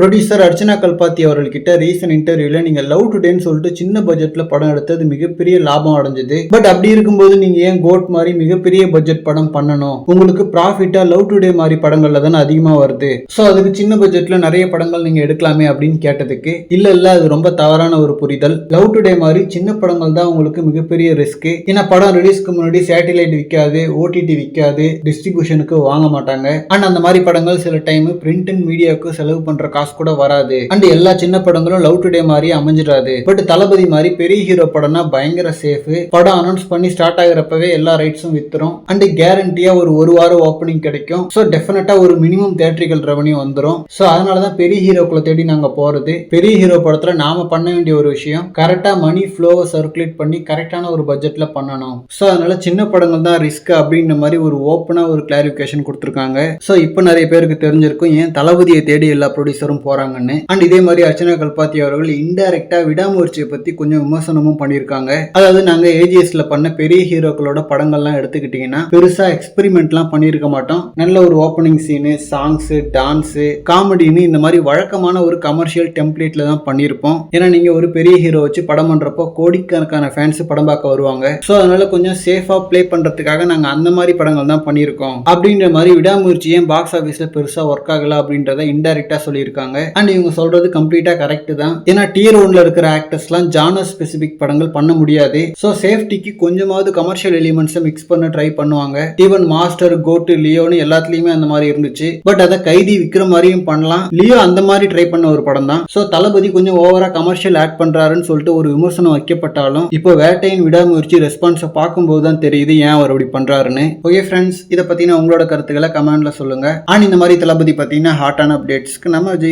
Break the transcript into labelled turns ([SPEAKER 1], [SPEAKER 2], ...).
[SPEAKER 1] Producer Archana Kalpathi அவர்கள்கிட்ட recent இன்டர்வியூல நீங்க லவ் டுடேன்னு சொல்லிட்டு சின்ன பட்ஜெட்ல படம் எடுத்தது மிகப்பெரிய லாபம் அடைஞ்சது. பட் அப்படி இருக்கும்போது நீங்க ஏன் கோட் மாதிரி மிகப்பெரிய பட்ஜெட் படம் பண்ணணும்? உங்களுக்கு ப்ராஃபிட்டா லவ் டுடே மாதிரி படங்கள்ல தானே அதிகமா வருது. ஸோ அதுக்கு சின்ன பட்ஜெட்ல நிறைய படங்கள் நீங்க எடுக்கலாமே அப்படின்னு கேட்டதுக்கு இல்ல இல்ல அது ரொம்ப தவறான ஒரு புரிதல். லவ் டுடே மாதிரி சின்ன படங்கள் தான் உங்களுக்கு மிகப்பெரிய ரிஸ்க் ஏன்னா படம் ரிலீஸ்க்கு முன்னாடி சேட்டிலைட் விற்காது ஓடிடி விற்காது டிஸ்ட்ரிபியூஷனுக்கு வாங்க மாட்டாங்க. அண்ட் அந்த மாதிரி படங்கள் சில டைம் பிரிண்ட் அண்ட் மீடியாவுக்கு செலவு பண்ற காசு கூட வராது. அண்ட் எல்லா சின்ன படங்களும் லவ் டுடே மாதிரி அமைஞ்சிடாது. பட் தளபதி மாதிரி பெரிய ஹீரோ படம்னா பயங்கர சேஃப் படம் அனௌன்ஸ் பண்ணி ஸ்டார்ட் ஆகுறப்பவே எல்லா ரைட்ஸும் வித்துரும். அண்ட் கேரண்டியா ஒரு ஒரு வாரம் ஓப்பனிங் கிடைக்கும். ஸோ டெஃபினட்டா ஒரு மினிமம் தேட்டரிக்கல் ரெவன்யூ வந்துடும் ஸோ அதனால தான் பெரிய ஹீரோக்களை தேடி நாங்க போறது. பெரிய ஹீரோ படத்துல நாம பண்ண வேண்டிய ஒரு விஷயம் கரெக்டா மணி ஃப்ளோவை சர்க்குலேட் பண்ணி கரெக்டான ஒரு பட்ஜெட்ல பண்ணணும். ஸோ அதனால சின்ன படங்கள் தான் ரிஸ்க் அப்படின்ற மாதிரி ஒரு ஓப்பனா ஒரு கிளாரிஃபிகேஷன் கொடுத்துருக்காங்க. ஸோ இப்போ நிறைய பேருக்கு தெரிஞ்சிருக்கும் ஏன் தளபதியை தேடி எல்லா ப்ரொடியூசரும் போறாங்கன்னு. அண்ட் இதே மாதிரி அர்ச்சனா கல்பாத்தி அவர்கள் இன்டைரக்டா விடாமுயற்சியை பத்தி கொஞ்சம் விமர்சனமும் பண்ணியிருக்காங்க. அதாவது நாங்க ஏஜிஎஸ்ல பண்ண பெரிய ஹீரோக்களோட படங்கள்லாம் எடுத்துக்கிட்டீங்கன்னா பெருசா எக்ஸ்பெரிமெண்ட்லாம் பண்ணியிருக்க மாட்டோம். நல்ல ஒரு ஓப்பனிங் சீனு சாங்ஸ் டான்ஸ் காமெடின்னு இந்த மாதிரி வழக்கமான ஒரு கமர்ஷியல் டெம்ப்ளேட்ல தான் பண்ணியிருப்போம். ஏன்னா நீங்க ஒரு பெரிய ஹீரோ வச்சு படம் பண்றப்போ கோடிக்கணக்கான ஃபேன்ஸ் படம் பார்க்க வருவாங்க. ஸோ அதனால கொஞ்சம் சேஃபா ப்ளே பண்றதுக்காக நாங்க அந்த மாதிரி படங்கள் தான் பண்ணியிருக்கோம். அப்படின்ற மாதிரி விடாமுயற்சி ஏன் பாக்ஸ் ஆஃபீஸ்ல பெருசா ஒர்க் ஆகல அப்படின்றத இன்டைரக்டா சொல்லியிருக்காங்க. அண்ட் இவங்க சொல்றது கம்ப்ளீட்டா கரெக்ட் தான். ஏன்னா டியர் ஒன்ல இருக்கிற ஆக்டர்ஸ்லாம் ஜானர் ஸ்பெசிபிக் படங்கள் பண்ண முடியாது. ஸோ சேஃப்டிக்கு கொஞ்சமாவது கமர்ஷியல் எலிமெண்ட்ஸை மிக்ஸ் பண்ண ட்ரை பண்ணுவாங்க. ஈவன் மாஸ்டர் கோட்டு லியோன்னு எல்லாத்துலயுமே அந்த மாதிரி இருந்துச்சு. பட் அதை கைதி விக்கிற மாதிரியும் பண்ணலாம். லியோ அந்த மாதிரி ட்ரை பண்ண ஒரு படம் தான். ஸோ தளபதி கொஞ்சம் ஓவரா கமர்ஷியல் ஆட் பண்றாருன்னு சொல்லிட்டு ஒரு விமர்சனம் வைக்கப்பட்டாலும் இப்போ வேட்டையின் விடாமுயற்சி ரெஸ்பான்ஸை பார்க்கும்போது தான் தெரியுது ஏன் அவர் அப்படி பண்றாருன்னு. ஓகே ஃப்ரெண்ட்ஸ் இதை பத்தின உங்களோட கருத்துக்களை கமெண்ட்ல சொல்லுங்க. அண்ட் இந்த மாதிரி தளபதி பார்த்தீங்கன்னா ஹாட்டான அப்டேட்ஸ்க்கு நம்ம ஜெய்